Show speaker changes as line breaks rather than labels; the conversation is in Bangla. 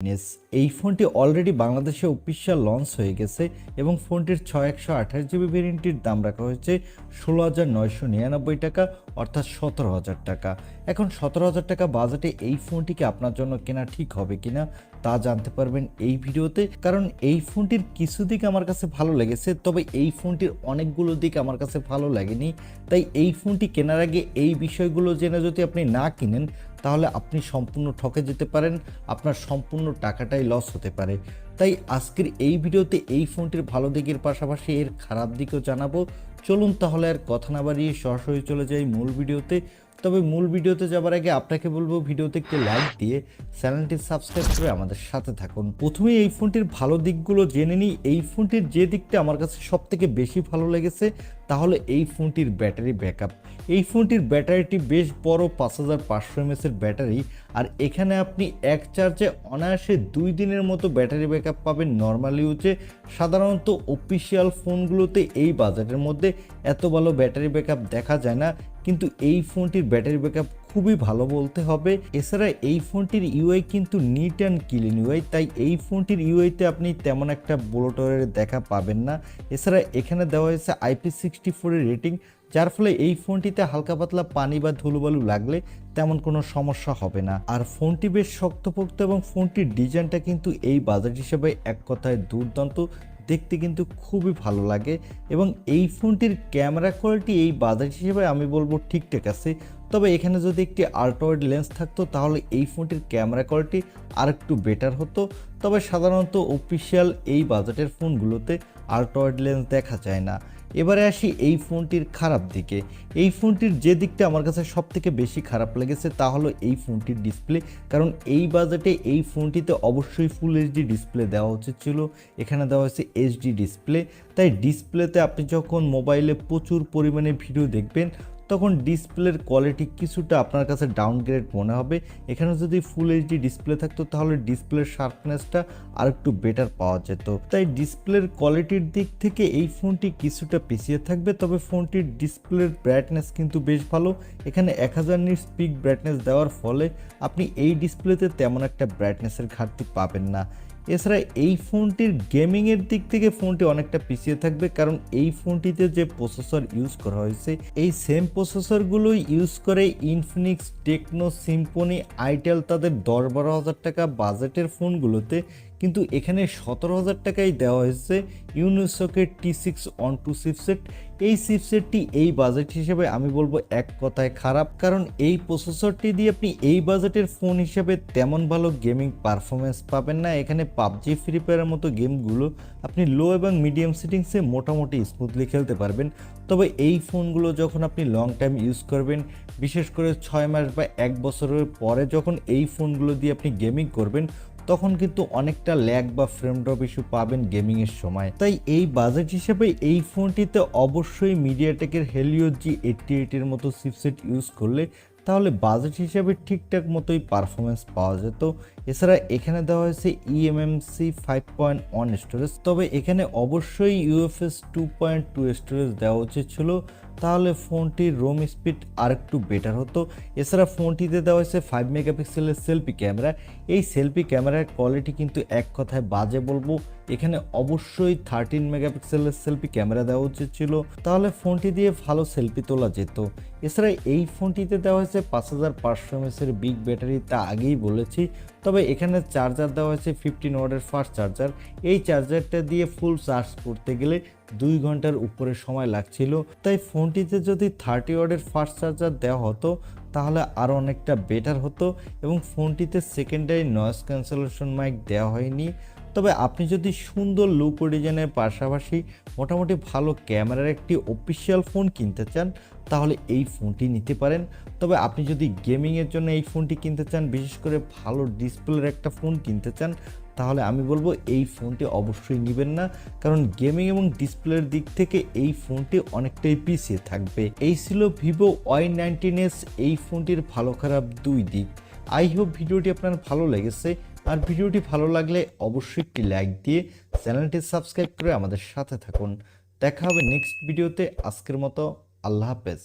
নেস এই ফোনটি অলরেডি বাংলাদেশে অফিসিয়াল লঞ্চ হয়ে গেছে এবং ফোনটির ছয় একশো আঠাশ জিবি ভেরিয়েন্টটির দাম রাখা হয়েছে ষোলো হাজার নয়শো নিরানব্বই টাকা, অর্থাৎ সতেরো হাজার টাকা। এখন সতেরো হাজার টাকা বাজেটে এই ফোনটিকে আপনার জন্য কেনা ঠিক হবে কিনা, তা জানতে পারবেন এই ভিডিওতে। কারণ এই ফোনটির কিছু দিক আমার কাছে ভালো লেগেছে, তবে এই ফোনটির অনেকগুলো দিক আমার কাছে ভালো লাগেনি। তাই এই ফোনটি কেনার আগে এই বিষয়গুলো জেনে যদি আপনি না কিনেন তাহলে আপনি সম্পূর্ণ ঠকে যেতে পারেন, আপনার সম্পূর্ণ টাকাটাই লস হতে পারে। তাই আজকের এই ভিডিওতে এই ফোনটির ভালো দিকের পাশাপাশি এর খারাপ দিকও জানাব। চলুন তাহলে আর কথা না বাড়িয়ে সরাসরি চলে যাই মূল ভিডিওতে। তবে মূল ভিডিওতে যাবার আগে আপনাকে বলব ভিডিওতে একটি লাইক দিয়ে চ্যানেলটি সাবস্ক্রাইব করে আমাদের সাথে থাকুন। প্রথমে এই ফোনটির ভালো দিকগুলো জেনে নিই। এই ফোনটির যে দিকটা আমার কাছে সব থেকে বেশি ভালো লেগেছে, তাহলে এই ফোনটির ব্যাটারি ব্যাকআপ। এই ফোনটির ব্যাটারিটি বেশ বড়, পাঁচ হাজার পাঁচশো এমএসের ব্যাটারি। আর এখানে আপনি এক চার্জে অনায়াসে দুই দিনের মতো ব্যাটারি ব্যাকআপ পাবেন নর্মাল ইউজে সাধারণত অফিসিয়াল ফোনগুলোতে এই বাজেটের মধ্যে এত ভালো ব্যাটারি ব্যাকআপ দেখা যায় না। কিন্তু এই ফোনটির ব্যাটারি ব্যাকআপ খুবই ভালো বলতে হবে। এছাড়া এই ফোনটির ইউআই কিন্তু নিট অ্যান্ড ক্লিন ইউআই তাই এই ফোনটির ইউআইতে আপনি তেমন একটা ব্লোটরের দেখা পাবেন না। এছাড়া এখানে দেওয়া হয়েছে আইপি সিক্সটি ফোরের রেটিং যার ফলে এই ফোনটিতে হালকা পাতলা পানি বা ধুলোবালু লাগলে তেমন কোনো সমস্যা হবে না। আর ফোনটি বেশ শক্তপোক্ত এবং ফোনটির ডিজাইনটা কিন্তু এই বাজেট হিসেবে এক কথায় দুর্দান্ত। দেখতে কিন্তু খুবই ভালো লাগে এবং এই ফোনটির ক্যামেরা কোয়ালিটি এই বাজেট হিসেবে আমি বলব ঠিকঠাক আছে। তবে এখানে যদি একটি আল্ট্রাওয়াইড লেন্স থাকতো, তাহলে এই ফোনটির ক্যামেরা কোয়ালিটি আর একটু বেটার হতো। তবে সাধারণত অফিসিয়াল এই বাজেটের ফোনগুলোতে আল্ট্রাওয়াইড লেন্স দেখা যায় না। এবারে আসি এই ফোনটির খারাপ দিকে। এই ফোনটির যে দিকটা আমার কাছে সব থেকে বেশি খারাপ লেগেছে তা হলো এই ফোনটির ডিসপ্লে কারণ এই বাজেটে এই ফোনটিতে অবশ্যই ফুল এইচডি ডিসপ্লে দেওয়া উচিত ছিল। এখানে দেওয়া হয়েছে এইচডি ডিসপ্লে তাই ডিসপ্লেতে আপনি যখন মোবাইলে প্রচুর পরিমাণে ভিডিও দেখবেন তখন ডিসপ্লের কোয়ালিটি কিছুটা আপনার কাছে ডাউনগ্রেড মনে হবে। এখানে যদি ফুল এইচডি ডিসপ্লে থাকতো, তাহলে ডিসপ্লের শার্পনেসটা আর একটু বেটার পাওয়া যেত। তাই ডিসপ্লের কোয়ালিটির দিক থেকে এই ফোনটি কিছুটা পিছিয়ে থাকবে, তবে ফোনটির ডিসপ্লের ব্রাইটনেস কিন্তু বেশ ভালো। এখানে এক হাজার নিট স্পিক ব্রাইটনেস দেওয়ার ফলে আপনি এই ডিসপ্লেতে তেমন একটা ব্রাইটনেসের ঘাটতি পাবেন না। এছাড়া এই ফোনটির গেমিংয়ের দিক থেকে ফোনটি অনেকটা পিছিয়ে থাকবে, কারণ এই ফোনটিতে যে প্রসেসর ইউজ করা হয়েছে, এই সেম প্রসেসরগুলো ইউজ করে ইনফিনিক্স টেকনো সিম্পনি আইটেল তাদের দশ বারো হাজার টাকা বাজেটের ফোনগুলোতে, কিন্তু এখানে সতেরো হাজার টাকায় দেওয়া হয়েছে ইউনিসকের T six one two chipset এই চিপসেটটি এই বাজেট হিসেবে আমি বলব এক কথায় খারাপ। কারণ এই প্রসেসরটি দিয়ে আপনি এই বাজেটের ফোন হিসেবে তেমন ভালো গেমিং পারফরমেন্স পাবেন না। এখানে পাবজি ফ্রি ফায়ারের মতো গেমগুলো আপনি লো এবং মিডিয়াম সেটিংসে মোটামুটি স্মুথলি খেলতে পারবেন। তবে এই ফোনগুলো যখন আপনি লং টাইম ইউজ করবেন, বিশেষ করে ছয় মাস বা এক বছরের পরে যখন এই ফোনগুলো দিয়ে আপনি গেমিং করবেন তখন কিন্তু অনেকটা ল্যাগ বা ফ্রেম ড্রপ ইস্যু পাবেন গেমিংয়ের সময়। তাই এই বাজেট হিসেবে এই ফোনটিতে অবশ্যই মিডিয়াটেকের হেলিও জি এইটটি এইটের মতো চিপসেট ইউজ করলে তাহলে বাজেট হিসাবে ঠিকঠাক মতোই পারফরমেন্স পাওয়া যেত। এছাড়া এখানে দেওয়া হয়েছে eMMC five point one storage তবে এখানে অবশ্যই UFS two point two storage দেওয়া উচিত ছিল। তাহলে ফোনটির রোম স্পিড আরেকটু বেটার হতো। এছাড়া ফোনটিতে দেওয়া হয়েছে ফাইভ মেগাপিক্সেলের সেলফি ক্যামেরা এই সেলফি ক্যামেরার কোয়ালিটি কিন্তু এক কথায় বাজে বলব। এখানে অবশ্যই থার্টিন মেগাপিক্সেলের সেলফি ক্যামেরা দেওয়া উচিত ছিল। তাহলে ফোনটি দিয়ে ভালো সেলফি তোলা যেত। এছাড়া এই ফোনটিতে দেওয়া হয়েছে পাঁচ হাজার পাঁচশো এমএসের বিগ ব্যাটারি তা আগেই বলেছি। তবে এখানে চার্জার দেওয়া হয়েছে ফিফটিন ওয়ার্ডের ফাস্ট চার্জার এই চার্জারটা দিয়ে ফুল চার্জ করতে গেলে দুই ঘণ্টার উপরে সময় লাগছিল। তাই ফোনটিতে যদি থার্টি ওয়ার্ডের ফাস্ট চার্জার দেওয়া হতো, তাহলে আরও অনেকটা বেটার হতো এবং ফোনটিতে সেকেন্ডারি নয়েস ক্যান্সেলেশন মাইক দেওয়া হয়নি। তবে আপনি যদি সুন্দর লুক ডিজাইনের পাশাপাশি মোটামুটি ভালো ক্যামেরার একটি অফিসিয়াল ফোন কিনতে চান, তাহলে এই ফোনটি নিতে পারেন। তবে আপনি যদি গেমিংয়ের জন্য এই ফোনটি কিনতে চান, বিশেষ করে ভালো ডিসপ্লের একটা ফোন কিনতে চান, তাহলে আমি বলব এই ফোনটি অবশ্যই নেবেন না। কারণ গেমিং এবং ডিসপ্লের দিক থেকে এই ফোনটি অনেকটাই পিছিয়ে থাকবে। এই ছিল ভিভো ওয়াই নাইনটিন এস এই ফোনটির ভালো খারাপ দুই দিক। আই হোপ ভিডিওটি আপনার ভালো লেগেছে। আর ভিডিওটি ভালো লাগলে অবশ্যই একটি লাইক দিয়ে চ্যানেলটি সাবস্ক্রাইব করে আমাদের সাথে থাকুন। দেখা হবে নেক্সট ভিডিওতে। আজকের মতো আল্লাহ হাফেজ।